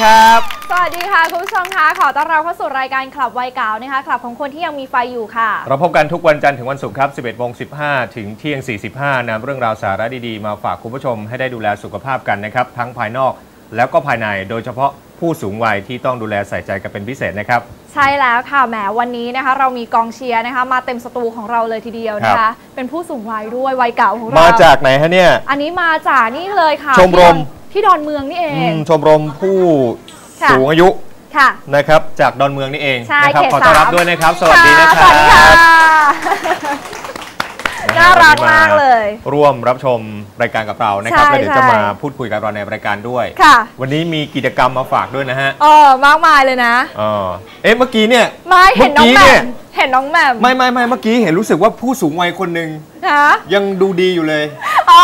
วัสดีครับ สวัสดีค่ะคุณผู้ชมคะขอต้อนรับเข้าสู่รายการคลับวัยเก่านะคะคลับของคนที่ยังมีไฟอยู่ค่ะ เราพบกันทุกวันจันทร์ถึงวันศุกร์ครับ 11โมง15 ถึงเที่ยง 45นำเรื่องราวสาระดีๆ มาฝากคุณผู้ชมให้ได้ดูแลสุขภาพกันนะครับ ทั้งภายนอกแล้วก็ภายในโดยเฉพาะผู้สูงวัยที่ต้องดูแลใส่ใจกันเป็นพิเศษนะครับ ใช่แล้วค่ะแหมวันนี้นะคะ เรามีกองเชียร์นะคะ มาเต็มสตูของเราเลยทีเดียวนะครัคะ บ เป็นผู้สูงวัยด้วยวัยเก่าของเรามาจากไหนฮะเนี่ย อันนี้มาจากนี่เลยค่ะชมรม ที่ดอน ที่ดอนเมืองนี่เออืง มชมรมผู้ค่ะ สูงอายุค่ะ นะครับจากดอนเมืองนี่เองใช่นะครับเขตขอต้อนรับสาม ด้วยนะครับ สวัสดีนะคสรัวัสดีค่ะบน่ารักมากเลยร่วมรับชมรายการกับเรานะครับใช่แล้วเดี๋ยวจะใช่ มาพูดคุยกับเราในรายการด้วย ค่ะวันนี้มีกิจกรรมมาฝากด้วยนะฮะเออมากมายเลยนะอ๋อเอ๊ะเมื่อกี้เนี่ย ไม่เห็นน้องเมื่แหอกี้ม่เนี่มยเห็นน้องแหม่ม ไม่ไม่ไม่เมื่อกี้เห็นรู้สึกว่าผู้สูงวัยคนหนึ่ง นะยังดูดีอยู่เลยอ๋อ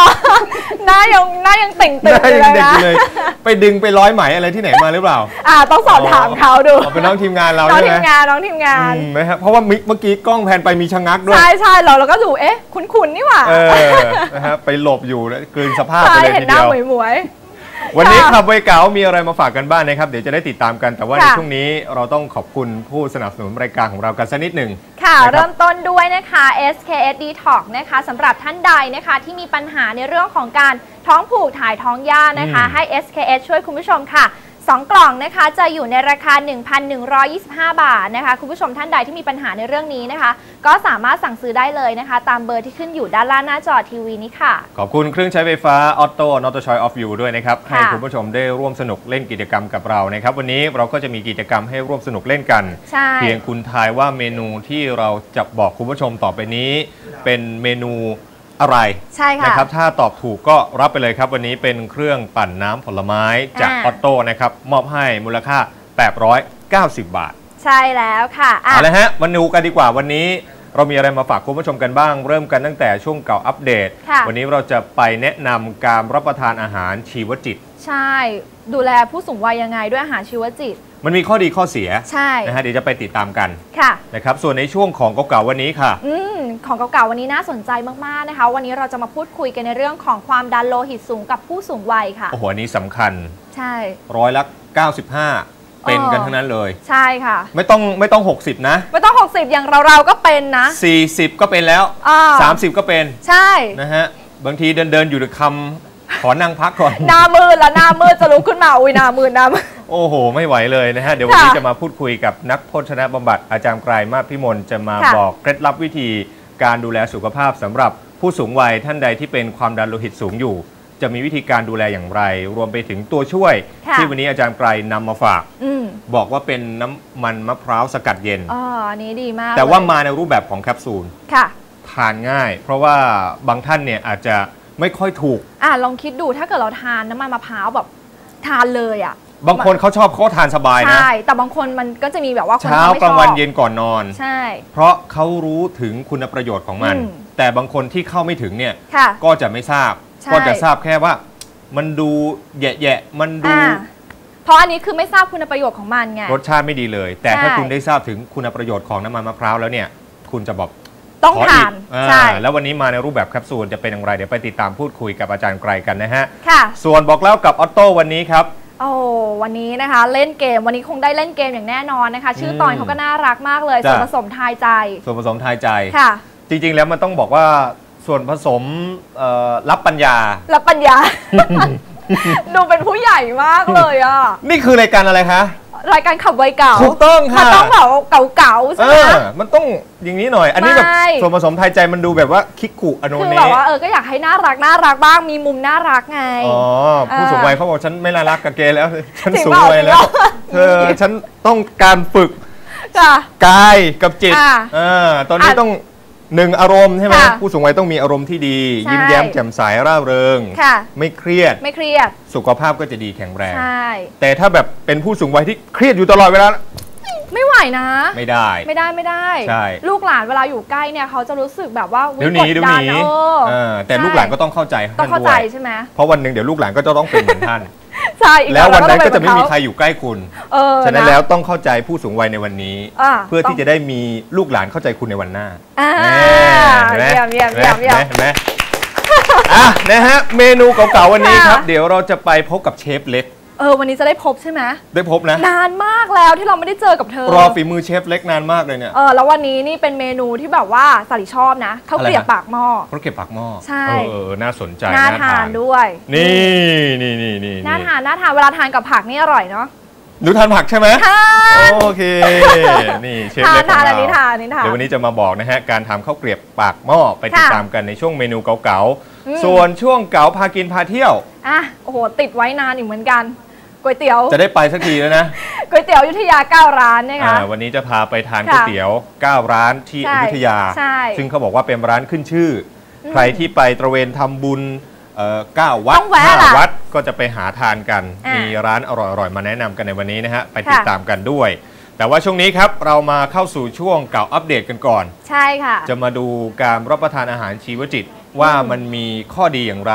หน้ายังหน้ายังติ่งหตึงน้าอยู่ยังเลยเด็กนะอยู่เลย ไปดึงไปร้อยไหมอะไรที่ไหนมาหรือเปล่าอ่าต้องสอบถามเขาดูอ๋อเป็นน้องทีมงานเราน้องใช่ทีไหมมงานน้องทีมงาน อืมนะครับเพราะว่ามิเมื่อกี้กล้องแพนไปมีชะงักด้วย ใช่ใช่เราเราก็ดูเอ๊ะ คุ้นๆนี่หว่าเออนะครับไปหลบอยู่แล้วกลืนสภาพไปใช่เลยเห็นทีหน้าเดียว หมวย วันนี้ค่ะขับไวยเก๋ามีอะไรมาฝากกันบ้างนะครับ เดี๋ยวจะได้ติดตามกัน แต่ว่าในค่ะ ช่วงนี้เราต้องขอบคุณผู้สนับสนุนรายการของเรากันสักนิดหนึ่งๆค่ะนะครับ เริ่มต้นด้วยนะคะ SKS Detox นะคะสำหรับท่านใดนะคะที่มีปัญหาในเรื่องของการท้องผูกถ่ายท้องยากนะคะ อืมให้ SKS ช่วยคุณผู้ชมค่ะ 2 กล่องนะคะจะอยู่ในราคา 1,125 บาทนะคะ คุณผู้ชมท่านใดที่มีปัญหาในเรื่องนี้นะคะ ก็สามารถสั่งซื้อได้เลยนะคะ ตามเบอร์ที่ขึ้นอยู่ด้านล่างหน้าจอทีวีนี้ค่ะ ขอบคุณเครื่องใช้ไฟฟ้า Auto Not Choice of You ด้วยนะครับค่ะให้คุณผู้ชมได้ร่วมสนุกเล่นกิจกรรมกับเรานะครับ วันนี้เราก็จะมีกิจกรรมให้ร่วมสนุกเล่นกันใช่เพียงคุณทายว่าเมนูที่เราจะบอกคุณผู้ชมต่อไปนี้ เป็นเมนู อะไรใช่ค่ะนะครับถ้าตอบถูกก็รับไปเลยครับ วันนี้เป็นเครื่องปั่นน้ำผลไม้จากอ่าออโต้นะครับมอบให้มูลค่า 890 บาทใช่แล้วค่ะอะ เอาละฮะมาดูกันดีกว่าวันนี้ เรามีอะไรมาฝากคุณผู้ชมกันบ้าง เริ่มกันตั้งแต่ช่วงเก่าอัปเดต ค่ะ วันนี้เราจะไปแนะนำการรับประทานอาหารชีวจิต ใช่ ดูแลผู้สูงวัยยังไงด้วยอาหารชีวจิต มันมีข้อดีข้อเสียใช่นะฮะเดี๋ยวจะไปติดตามกันค่ะนะครับส่วนในช่วงของเก่าๆวันนี้ค่ะอืมของเก่าๆวันนี้น่าสนใจมากๆนะคะ วันนี้เราจะมาพูดคุยกันในเรื่องของความดันโลหิตสูงกับผู้สูงวัยค่ะโอ้โหอันนี้สำคัญใช่ ร้อยละ95 เป็นกันทั้งนั้นเลย ใช่ค่ะ ไม่ต้องไม่ต้อง 60 นะ ไม่ต้อง 60 อย่างเราๆก็เป็นนะ 40 ก็เป็นแล้ว อ่า 30 ก็เป็นใช่ นะฮะบางทีเดินเดินๆอยู่ในคำ ขอนั่งพักก่อน หน้ามืดแล้วหน้ามืดจะลุกขึ้นมาอุ้ยหน้ามืดหน้ามืด โอ้โห ไม่ไหวเลยนะฮะ เดี๋ยววันนี้ค่ะจะมาพูดคุยกับนักโภชนะบำบัดอาจารย์ไกรมาศพิมลจะมาค่ะ บอกเคล็ดลับวิธีการดูแลสุขภาพสำหรับผู้สูงวัยท่านใดที่เป็นความดันโลหิตสูงอยู่ จะมีวิธีการดูแลอย่างไร รวมไปถึงตัวช่วย ค่ะที่วันนี้อาจารย์ไกรนำมาฝาก อืมบอกว่าเป็นน้ำมันมะพร้าวสกัดเย็น อ๋ออันนี้ดีมากแต่ว่าเลยมาในรูปแบบของแคปซูล ค่ะ ทานง่าย เพราะว่าบางท่านเนี่ยอาจจะ ไม่ค่อยถูก อะลองคิดดูถ้าเกิดเราทานน้ำมันมะพร้าวแบบทานเลยอะ บางคนเขาชอบเขาทานสบายนะ ใช่ แต่บางคนมันก็จะมีแบบว่าคนเช้าเขาไม่กลางวันชอบเย็นก่อนนอน ใช่ เพราะเขารู้ถึงคุณประโยชน์ของมัน อืม แต่บางคนที่เข้าไม่ถึงเนี่ย ค่ะ ก็จะไม่ทราบ ใช่ ก็จะทราบแค่ว่า มันดูแย่ๆมันดูอ่าเพราะอันนี้คือไม่ทราบคุณประโยชน์ของมันไง รสชาติไม่ดีเลย แต่ถ้าใช่ คุณได้ทราบถึงคุณประโยชน์ของน้ำมันมะพร้าวแล้วเนี่ย คุณจะบอก ต้องขอทาอีนกอ่าใช่ แล้ววันนี้มาในรูปแบบแคปซูลจะเป็นอย่างไร เดี๋ยวไปติดตามพูดคุยกับอาจารย์ไกรกันนะฮะ ค่ะ ส่วนบอกเล่ากับออโต้วันนี้ครับ โอ้วันนี้นะคะเล่นเกมวันนี้คงได้เล่นเกมอย่างแน่นอนนะคะ ชื่ออมตอนเขาก็น่ารักมากเลยจ้ะ ส่วนผสมทายใจส่วนผสมทายใจ ค่ะจริง ๆ แล้วมันต้องบอกว่าส่วนผสมเอ่อรับปัญญาแล้วปัญญา ดูเป็นผู้ใหญ่มากเลยอะ นี่คือรายการอะไรคะ รายการขับไวยเก่าถูกต้องค่ะมันต้องแบบเก่าๆเอใช่ไหมอมันต้องอย่างนี้หน่อย อันนี้แบบไม่ส่วนผสมไทยใจมันดูแบบว่าคิกคุอโนคือเนแบบว่าเออก็อยากให้น่ารักน่ารักบ้างมีมุมน่ารักไงอ๋อผู้อ่าสูงวัยเขาบอกฉันไม่น่ารักกับเกย์แล้วฉันจริงสูงเปล่าวัยแล้วจริงเปล่าเธอฉันต้องการฝึกจ้ะกายกับจิตอ่าเออตอนนี้อะต้อง หนึ่งอารมณ์ใช่ไหมค่ะผู้สูงวัยต้องมีอารมณ์ที่ดี ใช่ ยิ้มแย้มแจ่มใสร่าเริง ค่ะ ไม่เครียดไม่เครียด สุขภาพก็จะดีแข็งแรง ใช่ แต่ถ้าแบบเป็นผู้สูงวัยที่เครียดอยู่ตลอดเวลาไม่ไหวนะ ไม่ได้ ไม่ได้ไม่ได้ ใช่ ลูกหลานเวลาอยู่ใกล้เนี่ยเขาจะรู้สึกแบบว่าเดี๋ยวหนีกเดี๋ยวดัหนีเออเออแต่ใช่ลูกหลานก็ต้องเข้าใจต้อท่างนเข้าด้ใจวย ใช่ไหม เพราะวันหนึ่งเดี๋ยวลูกหลานก็จะต้องเป็นเหมือนท่านใช่อีกแล้ววันนั้นเราก็จะไม่มีต้งใครอยู่ใกล้คุณเออฉะนั้นนะแล้วต้องเข้าใจผู้สูงวัยในวันนี้อ่าเพื่อที่จะได้มีลูกหลานเข้าใจคุณในวันหน้าอ่าเห็นไหมเยี่ยมเยี่ยมเยี่ยมเยี่ยมเห็นไหมอะนะฮะเมนูเก่าๆวันนี้ค่ะครับ เดี๋ยวเราจะไปพบกับเชฟเล็ก เออวันนี้จะได้พบใช่ไหมได้พบนะ นานมากแล้วที่เราไม่ได้เจอกับเธอ รอฝีมือเชฟเล็กนานมากเลยเนี่ย เออแล้ววันนี้นี่เป็นเมนูที่แบบว่าสาลิชอบนะข้าวเกลียบอะไรนะปากหม้อเขาเก็บปากหม้อใช่เออเออ น่าสนใจ น่าทานด้วย นี่นี่นี่นี่น่าทานน่าทานเวลาทานกับผักนี่อร่อยเนาะหนูทานผักใช่ไหมทานโอเค นี่เชฟทานเล็กของทานเราอันนี้ทานอันนี้ทานเดี๋ยววันนี้จะมาบอกนะฮะ การทำข้าวเกรียบปากหม้อไปติดค่ะตามกันในช่วงเมนูเก่าอืมๆส่วนช่วงเก๋าพากินพาเที่ยวอะโอ้โหติดไว้นานอีกเหมือนกัน ก๋วยเตี๋ยว จะได้ไปสักทีแล้วนะ ก๋วยเตี๋ยวอยุธยาเก้าร้านนะคะ อ่าวันนี้จะพาไปทานค่ะก๋วยเตี๋ยว 9 ร้านที่ใช่อยุธยา ใช่ซึ่งเขาบอกว่าเป็นร้านขึ้นชื่ออมใครที่ไปตระเวนทำบุญเอ่อเก้าวัดต้องแวะห้าล่ะวัดก็จะไปหาทานกัน อ่ามีมีร้านอร่อยๆ มาแนะนำกันในวันนี้นะฮะ ไปติดค่ะ ตามกันด้วย แต่ว่าช่วงนี้ครับเรามาเข้าสู่ช่วงเก่าอัปเดตกันก่อน ใช่ค่ะ จะมาดูการรับประทานอาหารชีวจิต ว่าอืมมันมีข้อดีอย่างไร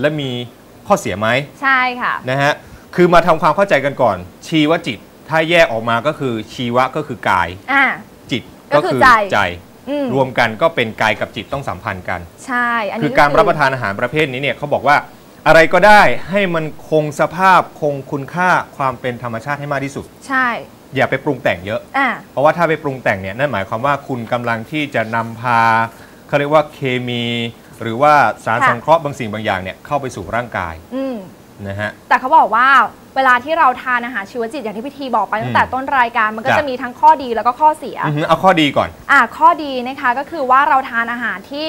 และมีข้อเสียไหม ใช่ค่ะ นะฮะ คือมาทำความเข้าใจกันก่อน ชีวจิต ถ้าแยกออกมาก็คือชีวะก็คือกาย อะจิตก็ก็คือคือใจใจ อืมรวมกันก็เป็นกายกับจิตต้องสัมพันธ์กัน ใช่ อันคืนี้อการรับประทานอาหารประเภทนี้เนี่ยเขาบอกว่าอะไรก็ได้ให้มันคงสภาพคงคุณค่าความเป็นธรรมชาติให้มากที่สุด ใช่ อย่าไปปรุงแต่งเยอะ อะเพราะว่าถ้าไปปรุงแต่งเนี่ยนั่นหมายความว่าคุณกำลังที่จะนำพาเขาเรียกว่าเคมี หรือว่าสารค่ะ สังเคราะห์บางสิ่งบางอย่างเนี่ยเข้าไปสู่ร่างกาย อืม นะฮะ แต่เขาบอกว่าเวลาที่เราทานอาหารชีวจิตอย่างที่พี่ทีบอกไปตั้งแต่อืมต้นรายการมันก็จ้ะจะมีทั้งข้อดีแล้วก็ข้อเสีย อือฮึเอาข้อดีก่อน อะข้อดีนะคะก็คือว่าเราทานอาหารที่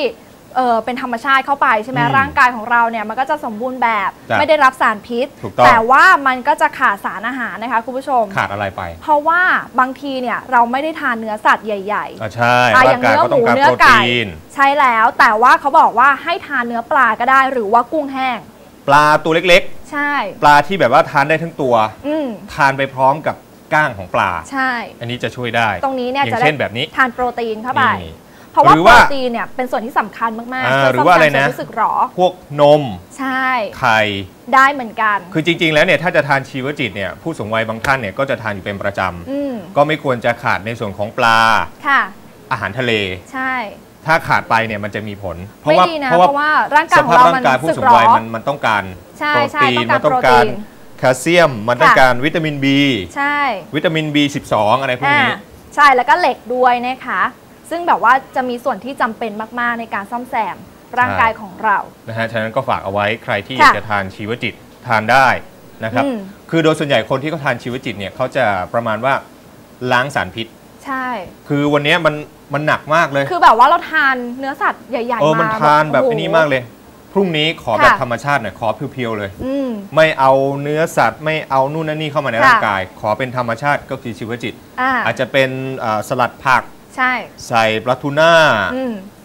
เออเป็นธรรมชาติเข้าไปใช่ไหมอืมร่างกายของเราเนี่ยมันก็จะสมบูรณ์แบบจ้ะไม่ได้รับสารพิษ ถูกต้อง แต่ว่ามันก็จะขาดสารอาหารนะคะคุณผู้ชม ขาดอะไรไปเพราะว่าบางทีเนี่ยเราไม่ได้ทานเนื้อสัตว์ใหญ่อะใช่อะอร่าย่างงกายเนื้อก็ต้องการหมูเนื้โปอรไก่ตีนๆใช่แล้วแต่ว่าเขาบอกว่าให้ทานเนื้อปลาก็ได้หรือว่ากุ้งแห้ง ปลาตัวเล็กใช่ ๆ ปลาที่แบบว่าทานได้ทั้งตัว อืมทานไปพร้อมกับก้างของปลา ใช่ อันนี้จะช่วยได้ตรงนี้เนี่ยอย่าจะงได้เช่นแบบนี้ทานโปรตีนเข้าไป นี่ เพราะว่าหรือโปรว่าตีนเนี่ยเป็นส่วนที่สำคัญมากอ่าๆช่วยหรือว่าอะไรซ่มแซมนะความรู้สึกหรอ พวกนมใช่ ไข่ ได้เหมือนกัน คือจริง ๆ แล้วเนี่ยถ้าจะทานชีวจิตเนี่ยผู้สูงวัยบางท่านเนี่ยก็จะทานอยู่เป็นประจอืมำ ก็ไม่ควรจะขาดในส่วนของปลาค่ะ อาหารทะเล ใช่ ถ้าขาดไปเนี่ยมันจะมีผล เพไม่ราะว่าดีนะเพเพราะว่าราะว่าร่างกายสของภาพเราร่ามันงกายผู้สึกสูงหรอวัยมันมันต้องการใช่โปรใช่ตีต้นองการมันต้องโปรการตีนแคลเซียม มันต้องค่ะการวิตามิน B ใช่วิตามิน B12 อะไรพวกอ่านี้ใช่แล้วก็เหล็กด้วยนะคะซึ่งแบบว่าจะมีส่วนที่จำเป็นมาก ๆ ในการซ่อมแซมร่างกายของเรานะฮะฉะนั้นก็ฝากเอาไว้ใครที่อค่ะยากจะทานชีวจิตทานได้นะครับอืมคือโดยส่วนใหญ่คนที่เขาทานชีวจิตเนี่ยเขาจะประมาณว่าล้างสารพิษ ใช่ คือวันเนี้ยมัน มันหนักมากเลย คือแบบว่าเราทานเนื้อสัตว์ใหญ่เอๆอมามันทานแบบโอ้โหไอ้นี้มากเลย พรุ่งนี้ขอแบบค่ะธรรมชาติหน่อย ขอเพียวๆเลยอืมไม่เอาเนื้อสัตว์ ไม่เอานู่นนั่นนี่เข้ามาในค่ะร่างกาย ขอเป็นธรรมชาติก็คือชีวจิตอ่าอาจจะเป็นเอ่อสลัดผัก ใช่ ใส่ปลาทูน่าอื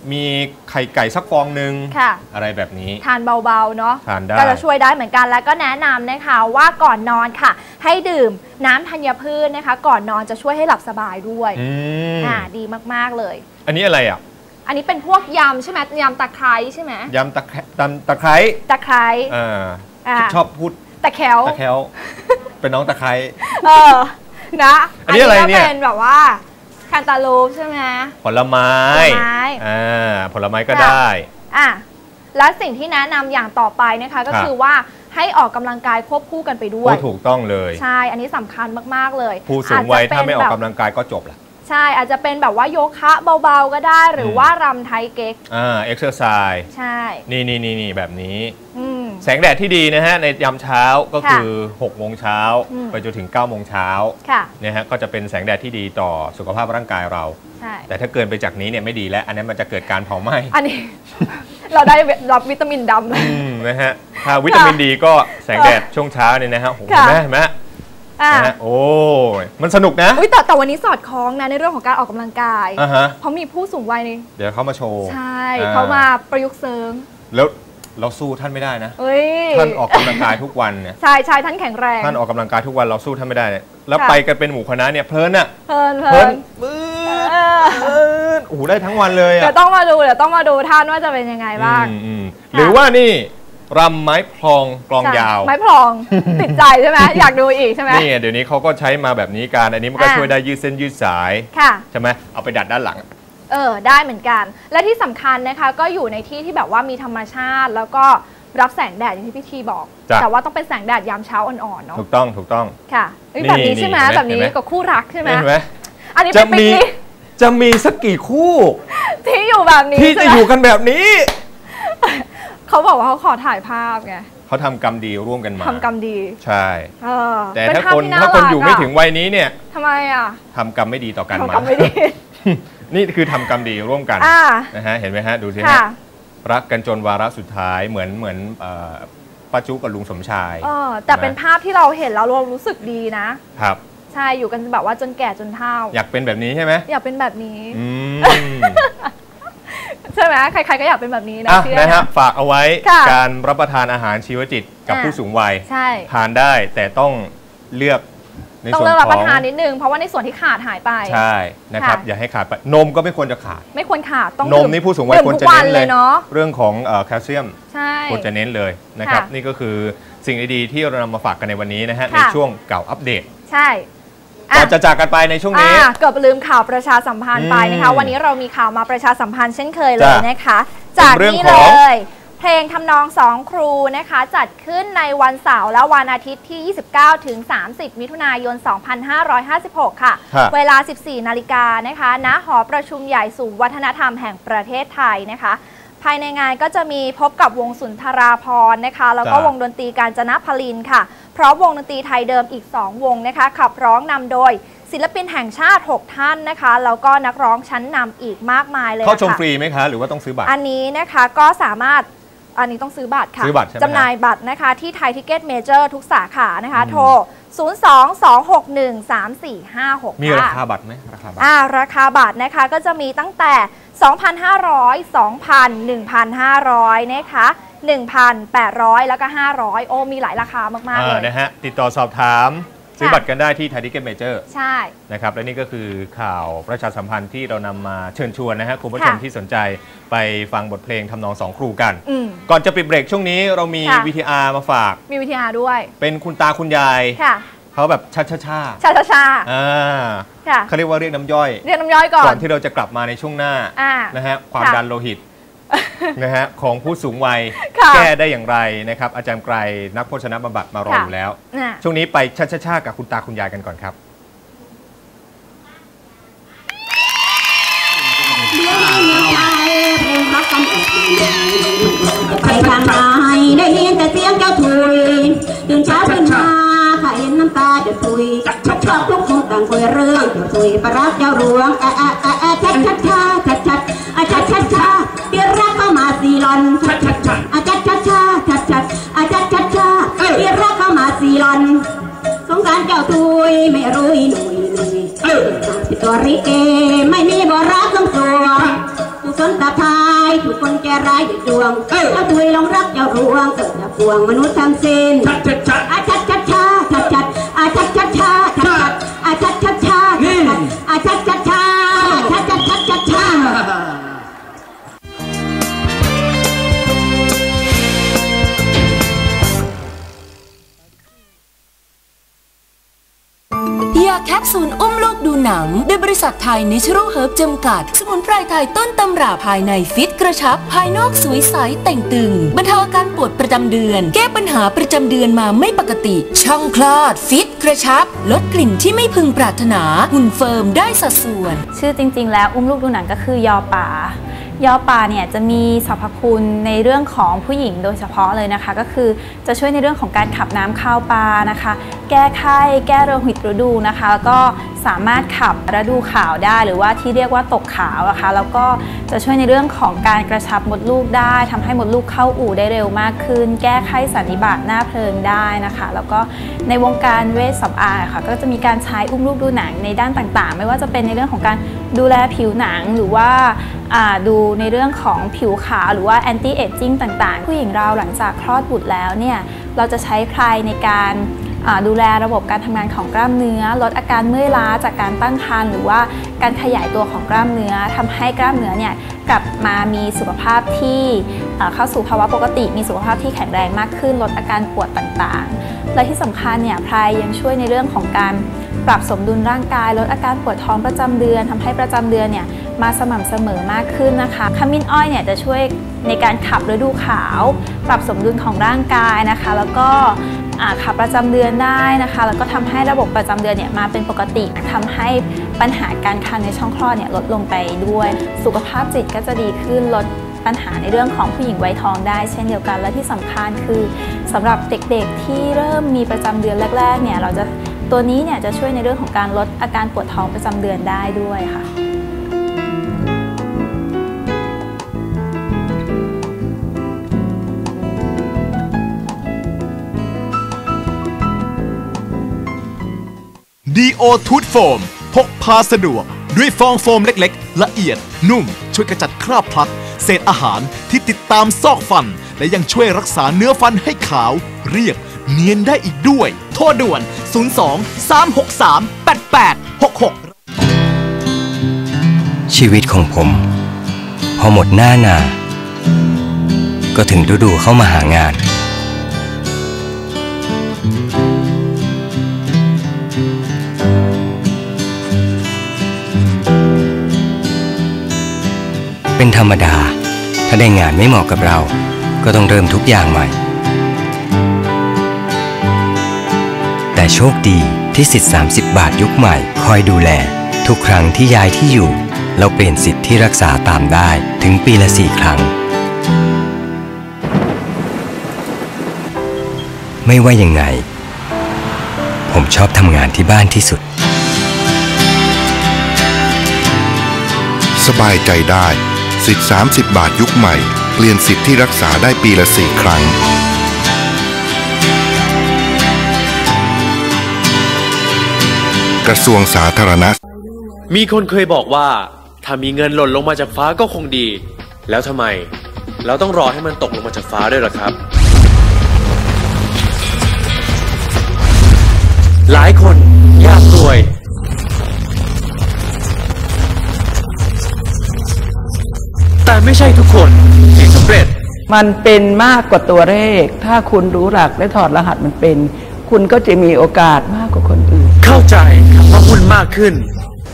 มมีไข่ไก่สักฟองหนึ่งค่ะ อะไรแบบนี้ ทานเบาๆเนาะทานได้ก็จะช่วยได้เหมือนกันแล้วก็แนะนำนะคะว่าก่อนนอนค่ะ ให้ดื่มน้ำธัญพืชนะคะ ก่อนนอนจะช่วยให้หลับสบายด้วยอืมอ่าดีมากๆเลย อันนี้อะไรอะอันนี้เป็นพวกยำใช่ไหมยำตะไคร้ใช่ไหมยำตะแคตำตะไคร้ตะไคร้อ่าอ่าชอบพูดตะแควตะแคลเป็นน้องตะไคร้เออนะ อันนี้อะไรก็เนี่ยเป็นแบบว่า แคนตาลูปใช่ไหม ผลไม้ผลไม้ อ่าผลไม้ก็ค่ะได้ อะแล้วสิ่งที่แนะนำอย่างต่อไปนะคะก็ครับคือว่าให้ออกกำลังกายควบคู่กันไปด้วโอ้ย ถูกต้องเลย ใช่ อันนี้สำคัญมาก ๆ เลยผู้สูงวัยจจะถ้าไม่ออกเป็นกำลังกายก็จบละใช่ อาจจะเป็นแบบว่าโยคะเบา ๆ ก็ได้ หรืออมว่ารำไทยเก๊ก อ่าเอ็กซ์เซอร์ไซส์ใช่ นี่นี่นี่นี่แบบนี้ อืม แสงแดดที่ดีนะฮะในยามเช้าก็ค่ะคือ6โมงเช้าอืมไปจนถึง9โมงเช้าค่ะเนี่ยฮะก็จะเป็นแสงแดดที่ดีต่อสุขภาพร่างกายเราใช่แต่ถ้าเกินไปจากนี้เนี่ยไม่ดีแล้ว อันนั้นมันจะเกิดการเผาไหม้อันนี้ เราได้รับวิตามินดำเลยอืมนะฮะถ้าวิตามินดีก็แสงแดดช่วงเช้าเนี่ยนะฮะโอ้โหค่ะเห็นไหมเห็นไหมอะนะฮะโอ้ยมันสนุกนะอุ๊ยแต่แต่วันนี้สอดคล้องนะในเรื่องของการออกกำลังกายอ่าฮะเพราะมีผู้สูงวัยในเดี๋ยวเขามาโชว์ ใช่อ่าเขามาประยุกต์เสริมแล้ว เราสู้ท่านไม่ได้นะ เอ้ยท่านออกกำลังกายทุกวันเนี่ยใช่ใช่ท่านแข็งแรง ท่านออกกำลังกายทุกวันเราสู้ท่านไม่ได้เนี่ยแล้วค่ะ ไปกันเป็นหมู่คณะเนี่ยเพลินอะเพลินเพเพลิลินนปื๊เอดอเพลินโอ้โหได้ทั้งวันเลยเดี๋ยอะวต้องมาดูเดี๋ยวต้องมาดูท่านว่าจะเป็นยังไงบ้างอืมอืมหรือว่านี่รำไม้พลองกลองใช่ยาว ไม้พลอง ติดใจใช่ไหมอยากดูอีกใช่ไหม นี่ไงเดี๋ยวนี้เขาก็ใช้มาแบบนี้กันอันนี้มันก็อ่าช่วยได้ยืดเส้นยืดสาย ค่ะ ใช่ไหมเอาไปดัดด้านหลัง เออได้เหมือนกัน และที่สำคัญนะคะ ก็อยู่ในที่ที่แบบว่ามีธรรมชาติ แล้วก็รับแสงแดดอย่างที่พี่ทีบอก จ้ะ แต่ว่าต้องเป็นแสงแดดยามเช้าอ่อนๆเนาะถูกต้องถูกต้อง ค่ะเอ้ยนี่แบบนี้ใช่ไหมนี่เห็นไหมแบบนี้เห็นไหม กับคู่รักใช่ไหมเห็นไหมอันนี้จะเป็นปิมีกนิกจะมีสักกี่คู่ที่อยู่แบบนี้ที่จะใช่ไหมอยู่กันแบบนี้ เขาบอกว่าเขาขอถ่ายภาพไงเขาทำกรรมดีร่วมกันมาทำกรรมดี ใช่ เออแต่เป็ถ้าภพคนที่ถ้าคนรักอยู่ไม่ถึงวัยนี้เนี่ยทำไมอะทำกรรมไม่ดีต่อกันทำมากรรมไม่ดี นี่คือทำกรรมดีร่วมกันอ่า นะฮะเห็นไหมฮะดูสิค่ะฮะรักกันจนวาระสุดท้ายเหมือนเหมือนเอ่อป้าจุกับลุงสมชายเออแต่เป็นภาพที่เราเห็นแล้วเรารู้สึกดีนะ ครับ ใช่อยู่กันแบบว่าจนแก่จนเฒ่า อยากเป็นแบบนี้ใช่ไหมอยากเป็นแบบนี้ อืม ใช่ไหมใครๆก็อยากเป็นแบบนี้นะอะเชื่อ นะฮะฝากเอาไว้ค่ะการรับประทานอาหารชีวจิตกับอะ ผู้สูงวัย ใช่ ทานได้แต่ต้องเลือก ในต้องส่วนเลือกรับขปองระทานนิดนึงเพราะว่าในส่วนที่ขาดหายไป ใช่นะครับค่ะ อย่าให้ขาดไปนมก็ไม่ควรจะขาด ไม่ควรขาดต้องนมดื่นี่ผู้สูงวัยดื่มควรทุจะกวัเน้นเลเลยยเนาะเรื่องของเอ่อแคลเซียม ใช่ ควรจะเน้นเลยนะครับค่ะนี่ก็คือสิ่งดีๆที่เรานำมาฝากกันในวันนี้นะฮะค่ะ ในช่วงเก่าอัปเดตใช่อะ ก่อนจะจากกันไปในช่วงนี้ อ่าเกือบลืมข่าวประชาสัมพันธ์ไปนะคะ อืมวันนี้เรามีข่าวมาประชาสัมพันธ์เช่นเคยเลยจ้ะนะคะเป็นจากเรื่องนี่ขเลอง ย เพลงทำนองสองครูนะคะ จัดขึ้นในวันเสาร์และวันอาทิตย์ที่ 29 ถึง 30 มิถุนายน 2556 ค่ะครับเวลา 14 นาฬิกานะคะณหอประชุมใหญ่ศูนย์วัฒนธรรมแห่งประเทศไทยนะคะ ภายในงานก็จะมีพบกับวงสุนทราพรณ์นะคะ แล้วก็จ้ะวงดนตรีการจนพลินค่ะพร้อมวงดนตรีไทยเดิมอีก 2 วงนะคะ ขับร้องนำโดยศิลปินแห่งชาติ 6 ท่านนะคะแล้วก็นักร้องชั้นนำอีกมากมายเลยเข้าชมนะคะฟรีไหมคะ หรือว่าต้องซื้อบัตร อันนี้นะคะก็สามารถ อันนี้ต้องซื้อบัตรค่ะ ซื้อบัตรใช่ไหมจำหน่ายบัตรนะคะ ที่ไทยทิเก็ตเมเจอร์ทุกสาขานะคะ อืม โทร 022613456มีราคาบัตรไหมราคาบัตร อ่าราคาบัตรนะคะก็จะมีตั้งแต่ 2,500 2,000 1,500 นะคะ 1,800 แล้วก็ 500 โอ้มีหลายราคามาก ๆ เลอ่ายนะฮะติดต่อสอบถาม ซื้อค่ะบัตรกันได้ที่ไทยทิเก็ตเมเจอร์ใช่ นะครับและนี่ก็คือข่าวประชาสัมพันธ์ที่เรานำมาเชิญชวนนะฮะคุณผู้ชมค่ะที่สนใจไปฟังบทเพลงทำนองสองครูกัน อืมก่อนจะปิดเบรกช่วงนี้เรามี ค่ะ VTR มาฝาก มีวิทยาด้วย เป็นคุณตาคุณยายค่ะ เขาแบบชาชาชาชาชาชาอ่าค่ะ เขาเรียกว่าเรียกน้ำย่อย เรียกน้ำย่อยก่อก่อนน ที่เราจะกลับมาในช่วงหน้าอ่านะฮะความค่ะดันโลหิต นะฮะของผู้สูงวัยค่ะแก้ได้อย่างไรนะครับ อาจารย์ไกรนักโภชนะบำบัดมารอค่ะอยู่แล้วอ่าช่วงนี้ไปชาชาชากับคุณตาคุณยายกันก่อนครับเดี๋ยวให้เมืองไทยเพลงรักกันอกไปทางไหนได้ยินแต่เสียงเจ้าถุยตื่นเช้าขึ้นมาข้าเห็นน้ำตาจะตุยทุกชอบทุกคนต่างคุยเรื่องเจ้าตุยประรักเจ้าหลวงอะอะอะอะชัดชัดชัดชัดชัดอะชัดชัด อนชัดชัดชัดอะชัดชัดชัดชัดชัดอะชัดชัดชัดเดี๋ยวรักเข้ามาสีลอนสงสารเจ้าตุยไม่รู้อีหนุ่ยหนุ่ยที่ตัวริเกไม่มีบ่รักทั้งตัวกุศลตาพายทุกคนแก่ร้ายด้วยดวงเจ้าตุยลงรักเจ้าหลวงเกิดจากพวงมนุษย์ทั้งสิ้นอาชัดชัดชาชัด แคปซูลอุ้มลูกดูหนัง โดยบริษัทไทย Natural Herb จำกัด สมุนไพรไทยต้นตำราภายในฟิตกระชับ ภายนอกสวยใสแต่งตึง บรรเทาอาการปวดประจำเดือน แก้ปัญหาประจำเดือนมาไม่ปกติ ช่องคลอด ฟิตกระชับ ลดกลิ่นที่ไม่พึงปรารถนาหุ่นเฟิร์มได้สัดส่วน ชื่อจริง ๆ แล้วอุ้มลูกดูหนังก็คือยอป่า ยอป่าเนี่ยจะมีสรรพคุณในเรื่องของผู้หญิงโดยเฉพาะเลยนะคะ ก็คือจะช่วยในเรื่องของการขับน้ำเข้าวปลานะคะ แก้ไข้แก้โรคหิตฤดูนะคะแล้วก็สามารถขับฤดูขาวได้ หรือว่าที่เรียกว่าตกขาวนะคะ แล้วก็จะช่วยในเรื่องของการกระชับมดลูกได้ทำให้มดลูกเข้าอู่ได้เร็วมากขึ้น แก้ไข้สันนิบาตหน้าเพลิงได้นะคะ แล้วก็ในวงการเวชสำอางค่ะก็จะมีการใช้อุ้มลูกดูหนังในด้านต่างๆ ไม่ว่าจะเป็นในเรื่องของการดูแลผิวหนังหรือว่าดูในเรื่องของผิวขาวหรือว่า anti aging ต่างๆ ผู้หญิงเราหลังจากคลอดบุตรแล้วเนี่ยเราจะใช้ไพรในการดูแลระบบการทำงานของกล้ามเนื้อ ลดอาการเมื่อยล้าจากการตั้งครรภ์หรือว่าการขยายตัวของกล้ามเนื้อทำให้กล้ามเนื้อเนี่ยกลับมามีสุขภาพที่เข้าสู่ภาวะปกติ มีสุขภาพที่แข็งแรงมากขึ้น ลดอาการปวดต่างๆ และที่สำคัญเนี่ยไพรยังช่วยในเรื่องของการ ปรับสมดุลร่างกายลดอาการปวดท้องประจำเดือนทำให้ประจำเดือนเนี่ยมาสม่ำเสมอมากขึ้นนะคะขมิ้นอ้อยเนี่ยจะช่วยในการขับฤดูขาว ปรับสมดุลของร่างกายนะคะ แล้วก็ขับประจำเดือนได้นะคะ แล้วก็ทำให้ระบบประจำเดือนเนี่ยมาเป็นปกติทำให้ปัญหาการคันในช่องคลอดเนี่ยลดลงไปด้วย สุขภาพจิตก็จะดีขึ้นลดปัญหาในเรื่องของผู้หญิงวัยทองได้ เช่นเดียวกันและที่สำคัญคือสำหรับเด็กๆที่เริ่มมีประจำเดือนแรกๆเนี่ยเราจะ ตัวนี้เนี่ยจะช่วยในเรื่องของการลดอาการปวดท้องประจำเดือนได้ด้วยค่ะดีโอทูตโฟมพกพาสะดวก ด้วยฟองโฟมเล็กๆ ละเอียด นุ่ม ช่วยกระจัดคราบพลัก เศษอาหารที่ติดตามซอกฟัน และยังช่วยรักษาเนื้อฟันให้ขาว เรียบ เนียนได้อีกด้วย โทรด่วน 02 363 8866 ชีวิตของผม พอหมดหน้าหนา ก็ถึงฤดูเข้ามาหางาน เป็นธรรมดา ถ้าได้งานไม่เหมาะกับเรา ก็ต้องเริ่มทุกอย่างใหม่ โชคดีที่สิทธิ์ 30 บาทยุคใหม่ คอยดูแล ทุกครั้งที่ย้ายที่อยู่ เราเปลี่ยนสิทธิ์ที่รักษาตามได้ถึงปีละ4ครั้ง ไม่ว่ายังไง ผมชอบทำงานที่บ้านที่สุด สบายใจได้ สิทธิ์ 30 บาทยุคใหม่ เปลี่ยนสิทธิ์ที่รักษาได้ปีละ4ครั้ง ระทรวงสาธารณสุขมีคนเคยบอกว่า ถ้ามีเงินหล่นลงมาจากฟ้าก็คงดี แล้วทำไม เราต้องรอให้มันตกลงมาจากฟ้าด้วยล่ะครับ หลายคนอยากรวย แต่ไม่ใช่ทุกคนที่สำเร็จ มันเป็นมากกว่าตัวเลข ถ้าคุณรู้หลักและถอดรหัสมันเป็น คุณก็จะมีโอกาสมากกว่าคนอื่น เข้าใจคำว่าหุ้นมากขึ้น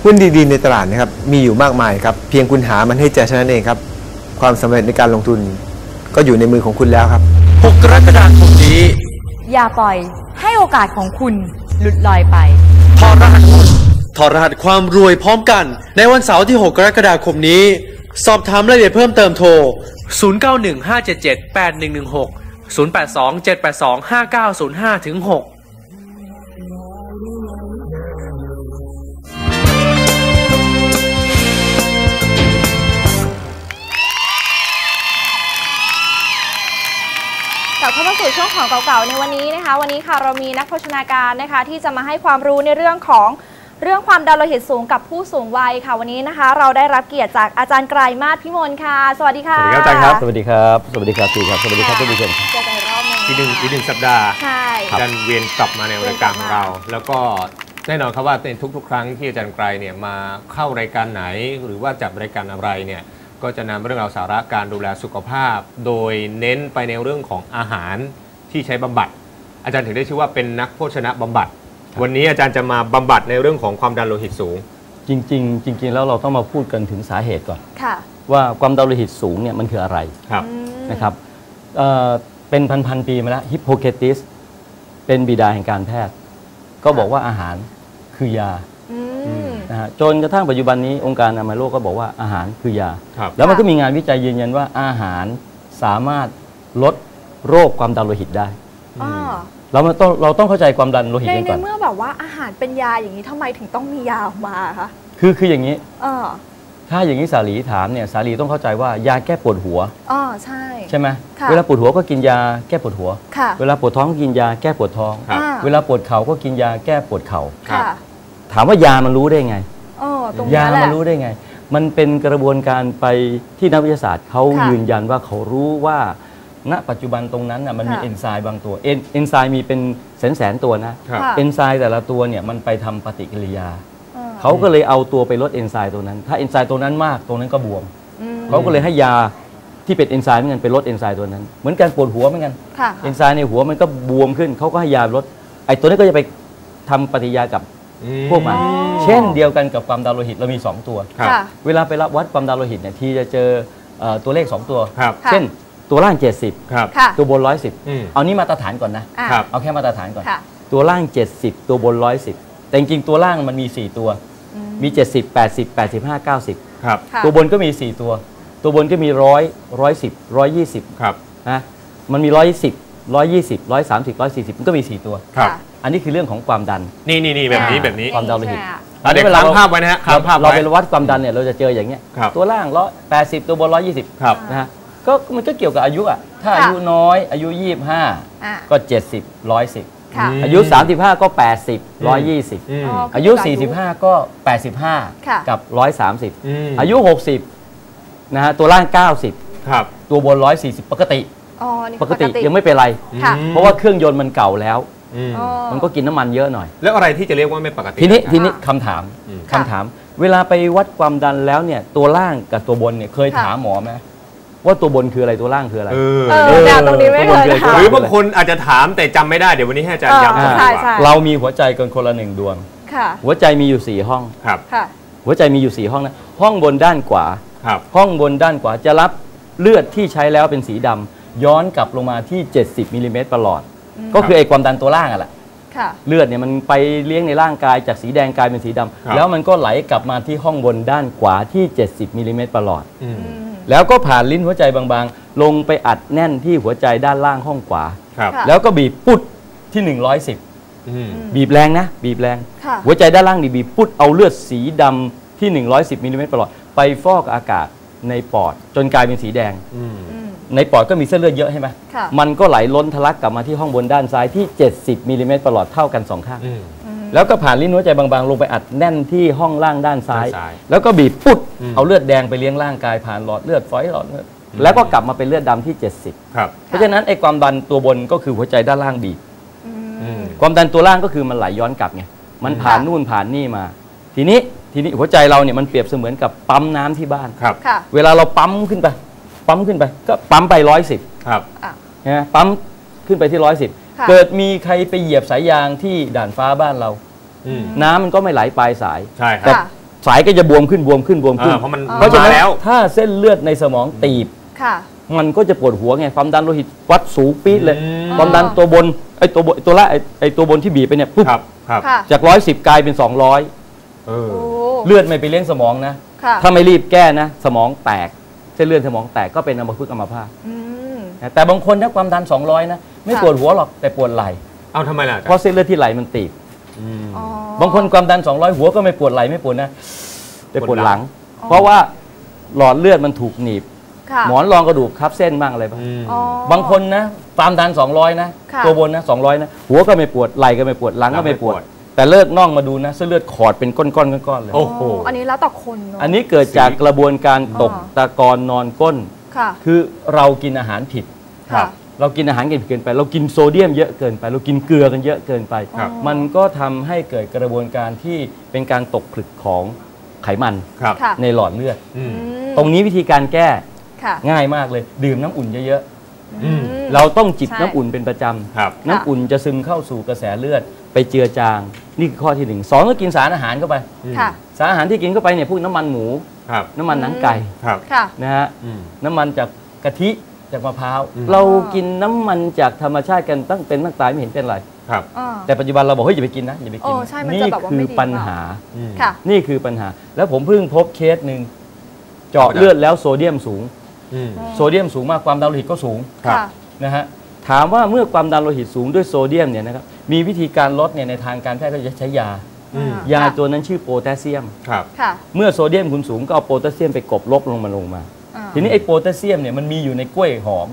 หุ้นดีๆในตลาดนะครับมีอยู่มากมายครับเพียงคุณหามันให้เจอเท่านั้นเองครับ ความสำเร็จในการลงทุน ก็อยู่ในมือของคุณแล้วครับ 6 กรกฎาคมนี้ อย่าปล่อยให้โอกาสของคุณหลุดลอยไป ถอดรหัสหุ้นถอดรหัสความรวยพร้อมกัน ในวันเสาร์ที่ 6 กรกฎาคมนี้ สอบถามรายละเอียดเพิ่มเติมโทร 0915778116 0827825905ถึง6 ช่วงของเก่าๆในวันนี้นะคะ วันนี้ค่ะเรามีนักโภชนาการนะคะ ที่จะมาให้ความรู้ในเรื่องของเรื่องความดันโลหิตสูงกับผู้สูงวัยค่ะ วันนี้นะคะ เราได้รับเกียรติจากอาจารย์ไกรมาศพิมลค่ะ สวัสดีค่ะสวัสดีครับอาจารย์ครับ สวัสดีครับ สวัสดีครับพี่ครับ สวัสดีครับท่านผู้ชมครับเจอกันอีกรอบหนึงอีกหนึ่งอีกหนึ่งสัปดาห์ใช่ อาจารย์เวียนกลับมาในรายการของเรา แล้วก็แน่นอนครับว่าในทุก ๆ ครั้งที่อาจารย์ไกรเนี่ยมาเข้ารายการไหน หรือว่าจัดรายการอะไรเนี่ยก็จะนำเรื่องราวสาระการดูแลสุขภาพ โดยเน้นไปในเรื่องของอาหาร ที่ใช้บำบัด อาจารย์ถึงได้ชื่อว่าเป็นนักโภชนะบำบัด วันนี้อาจารย์จะมาบำบัดในเรื่องของความดันโลหิตสูง จริง ๆ จริง ๆ แล้วเราต้องมาพูดกันถึงสาเหตุก่อนค่ะว่าความดันโลหิตสูงเนี่ยมันคืออะไรครับอืมนะครับเอ่อเป็นพันๆปีมาแล้วฮิปโปเคติสเป็นบิดาแห่งการแพทย์ ก็บอกว่าอาหารคือยาอืมนะฮะจนกระทั่งปัจจุบันนี้องค์การอนามัยโลกก็บอกว่าอาหารคือยาครับแล้วมันก็มีงานวิจัยยืนยันว่าอาหารสามารถลด โรคความดันโลหิตได้อ๋อเรามาต้องเราต้องเข้าใจความดันโลหิตในกันในก่อน เมื่อแบบว่าอาหารเป็นยาอย่างนี้ทำไมถึงต้องมียาออกมาคะคือคืออย่างนี้ เออถ้าอย่างนี้สาลีถามเนี่ยสาลีต้องเข้าใจว่ายาแก้ปวดหัว อ๋อใช่ ใช่ไหมค่ะ เวลาปวดหัวก็กินยาแก้ปวดหัว ค่ะ เวลาปวดท้องก็กินยาแก้ปวดท้อง ครับ อ่าเวลาปวดเข่าก็กินยาแก้ปวดเข่าค่ะถามว่ายามันรู้ได้ไง เออตรงยานี้แหละมันรู้ได้ไง มันเป็นกระบวนการไปที่นักวิทยาศาสตร์เขาค่ะยืนยันว่าเขารู้ว่า ณปัจจุบันตรงนั้นน่ะมันมีค่ะ เอนไซม์บางตัวเอนเอนไซม์มีเป็นแสนแสนๆตัวนะ ครับ ค่ะ เอนไซม์แต่ละตัวเนี่ยมันไปทำปฏิกิริยาเออเขาก็เลยเอาตัวไปลดเอนไซม์ตัวนั้น ถ้าเอนไซม์ตัวนั้นมากตรงนั้นก็บวม อืมเขาก็เลยให้ยาที่เป็นเอนไซม์เหมือนกันไปลดเอนไซม์ตัวนั้น เหมือนการปวดหัวเหมือนกัน ค่ะ เอนไซม์ในหัวมันก็บวมขึ้น เขาก็ให้ยาลด ไอ้ตัวนี้ก็จะไปทำปฏิกิริยากับอืมพวกมันอ๋อเช่นเดียวกันกับความดันโลหิตเรามี 2 ตัว ครับค่ะเวลาไปรับวัดความดันโลหิตเนี่ยทีจะเจอเอ่อตัวเลข 2 ตัว ครับเช่น ตัวล่าง 70 ครับ ค่ะ ตัวบนอืม110เอานี้มาตรฐานก่อนนะ อ่าครับ เอาแค่มาตรฐานก่อน ค่ะตัวล่าง 70 ตัวบน 110 แต่จริงๆตัวล่างมันมี 4 ตัวมี 70 80 85 90 ครับ ค่ะตัวบนก็มี 4 ตัว ตัวบนก็มี 100 110 120ครับ นะมันมี 110 120 130 140 มันก็มี 4 ตัว ครับอันนี้คือเรื่องของความดัน นี่นี่นี่แบบนี้แบบนี้ ความดันโลหิต อะเดี๋ยวค้างภาพไว้นะฮะค้างภาพเราไว้ไปวัดความดันเนี่ยเราจะเจออย่างเงี้ย ครับ ตัวล่างร้อยแปดสิบตัวบนร้อยยี่สิบครับ นะฮะ ก็มันก็เกี่ยวกับอายุอะ ถ้าอายุน้อยอายุยี่ห้าอ่าก็เจ็ดสิบร้อยสิบค่ะ อายุสามสิบห้าก็แปดสิบร้อยยี่สิบอืมอายุสี่สิบห้าก็แปดสิบห้าค่ะกับร้อยสามสิบอืมอายุหกสิบนะฮะ ตัวล่างเก้าสิบครับ ตัวบนร้อยสี่สิบปกติ อ๋อนี่ปกติยังไม่เป็นไร ค่ะเพราะว่าเครื่องยนต์มันเก่าแล้ว อืมอ๋อ มันก็กินน้ำมันเยอะหน่อย แล้วอะไรที่จะเรียกว่าไม่ปกติ ทีนี้ครับทีนี้คำถามอืม คำถาม เวลาไปวัดความดันแล้วเนี่ย ตัวล่างกับตัวบนเนี่ยเคยค่ะ ถามหมอไหม ว่าตัวบนคืออะไรตัวล่างคืออะไร เออเออเนี่ยตรงนี้ไม่เคยตัวบนถามหรือบางคนอาจจะถามแต่จำไม่ได้เดี๋ยววันนี้ให้อาจารย์ย้ำก่อนดีกใช่ว่าใช่ เรามีหัวใจกันคนละหนึ่งดวง ค่ะหัวใจมีอยู่สี่ห้อง ครับค่ะ หัวใจมีอยู่สี่ห้องนะห้องบนด้านขวา ครับ ห้องบนด้านขวาจะรับเลือดที่ใช้แล้วเป็นสีดำย้อนกลับลงมาที่ 70มิลลิเมตรประหลอด ก็คือไอ้ความดันตัวล่างอะแหละค่ะ เลือดเนี่ยมันไปเลี้ยงในร่างกายจากสีแดงกลายเป็นสีดำครับ แล้วมันก็ไหลกลับมาที่ห้องบนด้านขวาที่ 70มิลลิเมตรประหลอด อืม แล้วก็ผ่านลิ้นหัวใจบางๆ ลงไปอัดแน่นที่หัวใจด้านล่างห้องขวา ครับ ค่ะ แล้วก็บีบปุดที่ 110 อืม บีบแรงนะ บีบแรง ค่ะ หัวใจด้านล่างนี่บีบปุดเอาเลือดสีดำที่ 110มิลลิเมตรประหลอดไปฟอกอากาศในปอด จนกลายเป็นสีแดง อืม อืม ในปอดก็มีเส้นเลือดเยอะใช่ไหมค่ะ มันก็ไหลล้นทะลักกลับมาที่ห้องบนด้านซ้ายที่ 70มิลลิเมตรประหลอดเท่ากันสองข้าง อืม แล้วก็ผ่านลิ้นหัวใจบางๆ ลงไปอัดแน่นที่ห้องล่างด้านซ้าย ด้านซ้ายแล้วก็บีบปุ๊ดอืม เอาเลือดแดงไปเลี้ยงร่างกายผ่านหลอดเลือดฝอยหลอดเลือดแล้วก็กลับมาเป็นเลือดดำที่ 70 ครับ เพราะฉะนั้นไอ้ความดันตัวบนก็คือหัวใจด้านล่างบีบ อืมความดันตัวล่างก็คือมันไหลย้อนกลับไง มันผ่านนู่นผ่านนี่มา ทีนี้ทีนี้หัวใจเราเนี่ยมันเปรียบเสมือนกับปั๊มน้ำที่บ้าน ครับ ค่ะเวลาเราปั๊มขึ้นไป ปั๊มขึ้นไป ก็ปั๊มไปร้อยสิบครับ อะ นะปั๊มขึ้นไปที่ร้อยสิบค่ะ เกิดมีใครไปเหยียบสายยางที่ด่านฟ้าบ้านเรา อืมน้ำมันก็ไม่ไหลปลายสาย ใช่คแต่รับค่ะ สายก็จะบวมขึ้นบวมขึ้นบวมขึ้น อ่าเพราะมันเพราะฉะนั้นมาแล้ว ถ้าเส้นเลือดในสมองตีบ ค่ะ มันก็จะปวดหัวไงความดันโลหิตวัดสูงปี๊ดเลย อืม ความดันตัวบนไอ้ตัวบนตัวละไอ้ไอ้ตัวบนที่บีบไปเนี่ยปุ๊บครับครับค่ะ จากร้อยสิบกลายเป็นสองร้อยเออ โอ้เลือดไม่ไปเลี้ยงสมองนะ ค่ะถ้าไม่รีบแก้นะ สมองแตกเส้นเลือดสมองแตกก็เป็นอัมพฤกษ์อัมพาตอืม นะแต่บางคนถ้าความดัน 200 นะ ไม่ค่ะปวดหัวหรอกแต่ปวดไหล่เอาทำไมล่ะเพราะเส้นเลือดที่ไหล่มันตีบอืมอ๋อบางคนความดัน 200 หัวก็ไม่ปวดไหล่ไม่ปวดนะแต่ปวดหลังอ๋อเพราะว่าหลอดเลือดมันถูกหนีบ ค่ะหมอนรองกระดูกทับเส้นบ้างอะไรบ้างอืมอ๋อ บางคนนะความดัน 200 นะ ค่ะ ตัวบนนะ 200 นะ หัวก็ไม่ปวดไหล่ก็ไม่ปวดหลังก็ไม่ปวดหลังไม่ปวด แต่เลิกน่องมาดูนะเส้นเลือดขอดเป็นก้อนๆก้อนๆเลย โอ้โห อันนี้แล้วแต่คนเนอะอันนี้เกิดจากกระบวนการตกอ๋อ ตะกอนนอนก้น ค่ะ คือเรากินอาหารผิด ค่ะ เรากินอาหารกันผิดเกินไป เรากินโซเดียมเยอะเกินไป เรากินเกลือกันเยอะเกินไป ครับมันก็ทำให้เกิดกระบวนการที่เป็นการตกผลึกของไขมันครับค่ะ ในหลอดเลือด อืมอืมตรงนี้วิธีการแก้ค่ะ ง่ายมากเลย ดื่มน้ำอุ่นเยอะอืม ๆ เราต้องจิบใช่ น้ำอุ่นเป็นประจำครับ น้ำอุ่นจะซึมเข้าสู่กระแสเลือดไปเจือจาง นี่คือข้อที่หนึ่งสองก็กินสารอาหารเข้าไป ค่ะ สารอาหารที่กินเข้าไปเนี่ยพวกน้ำมันหมู ครับ น้ำมันหนังไก่ครับ ค่ะ นะฮะ อืม น้ำมันจากกะทิ จากมะพร้าวอืมเรากินน้ำมันจากธรรมชาติกันตั้งเป็นตั้งตายไม่เห็นเป็นไร ครับ อ่า แต่ปัจจุบันเราบอกเฮ้ยอย่าไปกินนะอย่าไปกินโอ้ใช่มันนี่จะแบบว่าคืไม่อดีปัญหา อืม ค่ะ นี่คือปัญหา แล้วผมเพิ่งพบเคสหนึ่งเจาะเลือดแล้วโซเดียมสูง อืม โซเดียมสูงมากความดันโลหิตก็สูงครับ ค่ะ นะฮะถามว่าเมื่อความดันโลหิตสูงด้วยโซเดียมเนี่ยนะครับมีวิธีการลดเนี่ยในทางการแพทย์ก็จะใช้ยา อืม ยาตัวนั้นชื่อโพแทสเซียม ครับ ค่ะ เมื่อโซเดียมคุณสูงก็เอาโพแทสเซียมไปกลบลบลงมาลงมาอ่า ทีนี้ไอ้โพแทสเซียมเนี่ยมันมีอยู่ในกล้วยหอม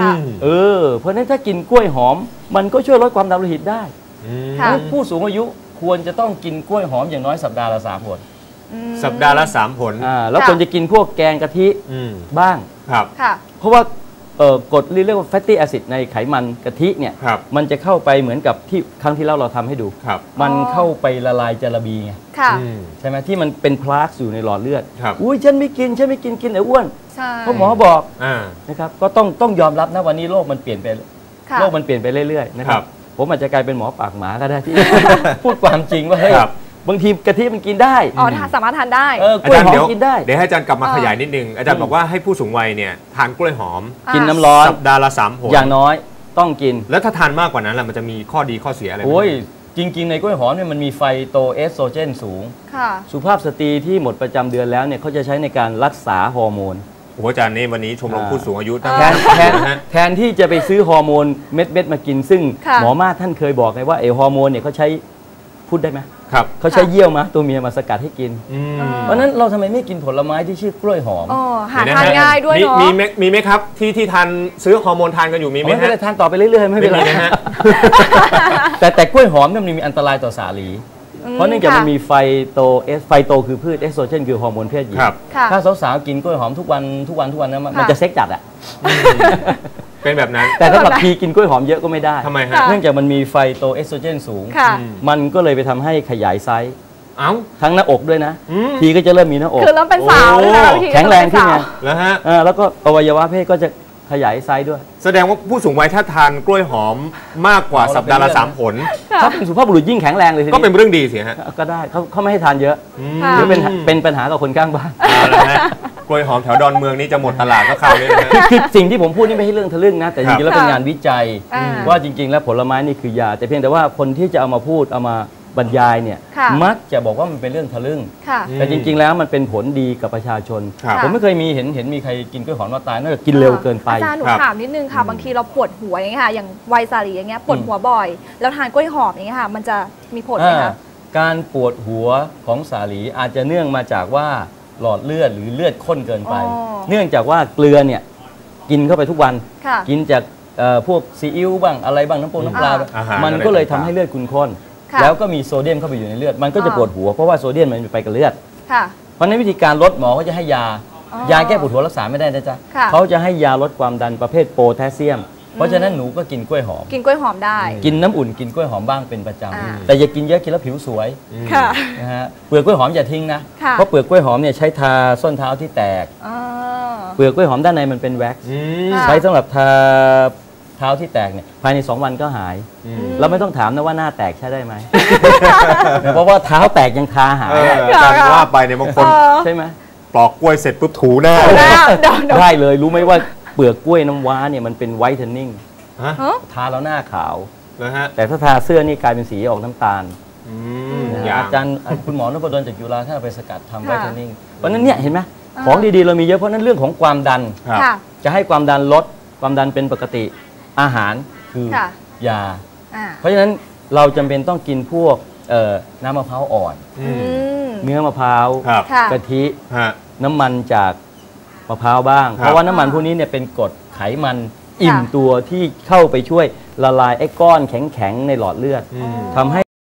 ค่ะอืมเออ เพราะฉะนั้นถ้ากินกล้วยหอม มันก็ช่วยลดความดันโลหิตได้อืมค่ะงั้นผู้สูงอายุควรจะต้องกินกล้วยหอมอย่างน้อยสัปดาห์ละสามผลอืม สัปดาห์ละสามผลอ่าแล้วค่ะ ควรจะกินพวกแกงกะทิอืมบ้าง ครับ ค่ะ เพราะว่าเอ่อ กรดเรียกว่า fatty acid ในไขมันกะทิเนี่ยครับมันจะเข้าไปเหมือนกับที่ครั้งที่แล้วเราทำให้ดูครับมันอ๋อเข้าไปละลายจาระบีไงค่ะอืมใช่ไหมที่มันเป็นพลาสอยู่ในหลอดเลือดครับอุ้ยฉันไม่กินฉันไม่กินกินเดี๋ยวอ้วนใช่เพราะหมอบอกอ่านะครับก็ต้องต้องยอมรับนะวันนี้โลกมันเปลี่ยนไปค่ะโลกมันเปลี่ยนไปเรื่อยๆนะคครัรับบผมอาจจะกลายเป็นหมอปากหมาก็ได้ที่พูดความจริงว่าเฮ้ยครั บบางทีกะทิมันกินได้อ๋อทานสามารถทานได้ เออกอาล้วยจารย์หอมเดี๋ยวกินได้ เดี๋ยวให้อาจารย์กลับมาเออขยายนิดนึง อาจารย์บอกว่าให้ผู้สูงวัยเนี่ยทานกล้วยหอม กินน้ำร้อน สัปดาห์ละสามผลอย่างน้อยต้องกิน แล้วถ้าทานมากกว่านั้นล่ะมันจะมีข้อดีข้อเสียอะไรไหม โอ้ย จริง ๆ ในกล้วยหอมเนี่ยมันมีไฟโตเอสโตรเจนสูง ค่ะ สุภาพสตรีที่หมดประจำเดือนแล้วเนี่ยเขาจะใช้ในการรักษาฮอร์โมน โอ้โหอาจารย์นี่วันนี้ชมรมผู้สูงอายุตั้งแทนแทนนะฮะ แทนที่จะไปซื้อฮอร์โมนเม็ดเม็ดๆมากิน ซึ่งค่ะ หมอมาท่านเคยบอกไงว่าไอฮอร์โมนเนี่ยเขาใช้พูดได้ไหม ครับเขาใช้เยี่ยวมาตัวเมียมาสกัดให้กิน อืมเพราะฉะนั้นเราทำไมไม่กินผลไม้ที่ชื่อกล้วยหอมอ๋อหาเดี๋วะทานฮะง่ายด้วยมีเนาะ มีไหมมีไหมครับที่ที่ทานซื้อฮอร์โมนทานกันอยู่มีไหมไม่เป็นฮะไรทานต่อไปเรื่อยๆไม่เป็นไรไม่มีนะฮะ แต่แต่กล้วยหอมเนี่ยมันมีอันตรายต่อสาลีอืม เพราะเนื่องจากค่ะมันมีไฟโตเอสไฟโตคือพืชเอสโตรเจนคือฮอร์โมนเพศหญิงครับ ค่ะ ถ้าสาวๆกินกล้วยหอมทุกวันทุกวันทุกวันนะมันค่ะมันจะเซ็กจัดอะเป็นแบบนั้นแต่ถ้าแบบพีกินกล้วยหอมเยอะก็ไม่ได้ ทำไมฮะเนื่องจากมันมีไฟโตเอสโตรเจนสูง ค่ะมันก็เลยไปทำให้ขยายไซส์เอ้า ทั้งหน้าอกด้วยนะ อืม ทีก็จะเริ่มมีหน้าอก คือเริ่มเป็นสาวแล้วนะโอ้พี่แข็งแรงขึ้นไง แล้วฮะเออแล้วก็อวัยวะเพศก็จะ ขยายไซส์ด้วย แสดงว่าผู้สูงวัยถ้าทานกล้วยหอมมากกว่าเอาละสัปดาห์ละเป็นเรื่องสามผล ถ้าเป็นสุภาพบุรุษยิ่งแข็งแรงเลยทีก็เป็นนี้เรื่องดีสิฮะ ก็ได้เขาเขาไม่ให้ทานเยอะค่ะหรือเป็นเป็นปัญหากับคนข้างบ้านเอาละฮะกล้วยหอมแถวดอนเมืองนี่จะหมดตลาดก็เข้าเลยนะฮะคือคือสิ่งที่ผมพูดนี่ไม่ใช่เรื่องทะลึ่งนะ แต่จริงๆแล้วเป็นค่ะงานวิจัยอ่าว่าจริง ๆ แล้วผลไม้นี่คือยา แต่เพียงแต่ว่าคนที่จะเอามาพูดเอามา บรรยายเนี่ยค่ะมักจะบอกว่ามันเป็นเรื่องทะลึ่ง ค่ะ แต่จริง ๆ แล้วมันเป็นผลดีกับประชาชน ครับ ผมไม่เคยมีเห็นเห็นมีใครกินกล้วยหอมมาตายนอกจากกินเร็วเกินไป อาจารย์หนูครับ ถามนิดนึงค่ะ บางทีเราปวดหัวอย่างเงี้ยค่ะ อย่างวัยสาลีอย่างเงี้ยปวดหัวบ่อย แล้วทานกล้วยหอมอย่างเงี้ยค่ะ มันจะมีผลไหมอ่าคะ การปวดหัวของสาลีอาจจะเนื่องมาจากว่าหลอดเลือดหรือเลือดข้นเกินไป อ๋อ เนื่องจากว่าเกลือเนี่ยกินเข้าไปทุกวัน ค่ะ กินจากเอ่อพวกซีอิ๊วบ้างอะไรบ้างน้ำปงน้ำปลาอ่าอาหารมันอะไรก็เลยทำต่างๆให้เลือดคุณข้นค่ะ แล้วก็มีโซเดียมเข้าไปอยู่ในเลือด มันก็จะอ่าปวดหัวเพราะว่าโซเดียมมันไปกับเลือดค่ะเพราะฉะนั้นวิธีการลดหมอก็จะให้ยาอ๋อยาแก้ปวดหัวรักษาไม่ได้นะจ๊ะค่ะเขาจะให้ยาลดความดันประเภทโพแทสเซียม เพราะฉะนั้นหนูก็กินกล้วยหอม กินกล้วยหอมได้ กินน้ำอุ่นกินกล้วยหอมบ้างเป็นประจอ่าำแต่อย่ากินเยอะกินแล้วผิวสวยค่ะนะฮะเปลือกกล้วยหอมอย่าทิ้งนะค่ะเพราะเปลือกกล้วยหอมเนี่ยใช้ทาส้นเท้าที่แตกอ๋อเปลือกกล้วยหอมด้านในมันเป็นแว็กซ์อืมค่ะใช้สำหรับทาเท้าที่แตกเนี่ยภายใน 2 วันก็หายอืมเราไม่ต้องถามนะว่าหน้าแตกใช่ได้ไหม เพราะว่าเท้าแตกยังทาหาเอยออาจารย์ว่าไปเนี่ยบางคนเออใช่ไหมปลอกกล้วยเสร็จปุ๊บถูหน้าหน้าเดี๋ยวเดี๋ยวได้เลยรู้ไหมว่าเปลือกกล้วยน้ำว้าเนี่ยมันเป็นไวท์เทนนิ่งฮะฮะทาแล้วหน้าขาวนะฮะแต่ถ้าทาเสื้อนี่กลายเป็นสีออกน้ำตาลอืมนะอย่าฮะอาจารย์คุณหมอนพดลจากจุฬาท่านเอาไปสกัดทำไวค่ะท์เทนนิ่งเพราะฉะนั้นเนี่ยเห็นไหมของดีๆ เรามีเยอะเพราะฉะนั้นเรื่องของความดันครับค่ะจะให้ความดันลดความดันเป็นปกติ อาหารคือค่ะ ยา อ่าเพราะฉะนั้นเราจำเป็นต้องกินพวกเอ่อน้ำมะพร้าวอ่อน อือืมม เนื้อมะพร้าวครับค่ะ กะทิ ฮะ น้ำมันจากมะพร้าวบ้าง ครับ เพราะว่าน้ำมันพวกนี้เนี่ยเป็นกรดไขมันอิ่มค่ะตัวที่เข้าไปช่วยละลายไอ้ก้อนแข็งๆในหลอดเลือดอืม ทำให้